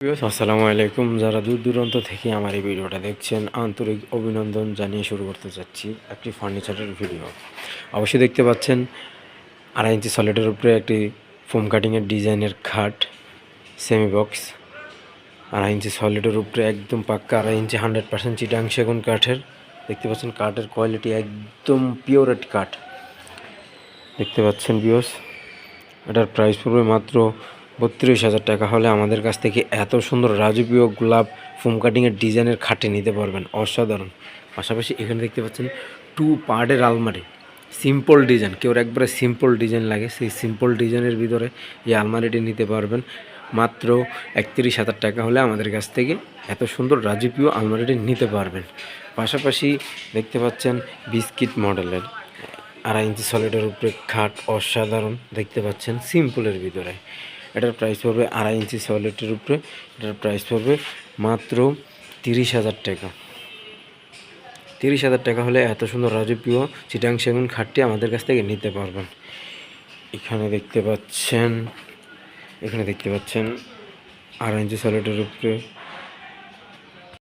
আসসালামু আলাইকুম। যারা দূর দূরান্ত থেকে আমার এই ভিডিওটা দেখছেন, আন্তরিক অভিনন্দন জানিয়ে শুরু করতে চাচ্ছি একটি ফার্নিচারের ভিডিও অবশ্যই দেখতে পাচ্ছেন, আড়াই ইঞ্চি সলিডের উপরে একটি ফোম কাটিংয়ের ডিজাইনের খাট সেমি বক্স আড়াই ইঞ্চি সলিডের উপরে একদম পাক্কা, আড়াই ইঞ্চি হান্ড্রেড পার্সেন্ট চিটাং সেগুন কাঠের। দেখতে পাচ্ছেন কাঠের কোয়ালিটি একদম পিওরেট কাঠ। দেখতে পাচ্ছেন বিয়স এটার প্রাইস পড়বে মাত্র বত্রিশ হাজার টাকা হলে আমাদের কাছ থেকে এত সুন্দর রাজকীয় গোলাপ ফোম কাটিংয়ের ডিজাইনের খাটে নিতে পারবেন। অসাধারণ। পাশাপাশি এখানে দেখতে পাচ্ছেন টু পার্টের আলমারি। Simple design. কেউ একবারে সিম্পল ডিজাইন লাগে, সেই সিম্পল ডিজাইনের ভিতরে এই আলমারিটি নিতে পারবেন। মাত্র একত্রিশ হাজার টাকা হলে আমাদের কাছ থেকে এত সুন্দর রাজকীয় আলমারিটি নিতে পারবেন। পাশাপাশি দেখতে পাচ্ছেন বিস্কিট মডেলের আড়াই ইঞ্চি সলিডের উপরে খাট, অসাধারণ। দেখতে পাচ্ছেন সিম্পলের ভিতরে। এটার প্রাইস পড়বে আড়াই ইঞ্চি সলিডের উপরে। এটার প্রাইস পড়বে মাত্র তিরিশ হাজার টাকা। তিরিশ হাজার টাকা হলে এত সুন্দর রাজপ্রিয় চিটাং সেগুন খাটটি আমাদের কাছ থেকে নিতে পারবেন। এখানে দেখতে পাচ্ছেন, এখানে দেখতে পাচ্ছেন আড়াই ইঞ্চি সলিডের উপরে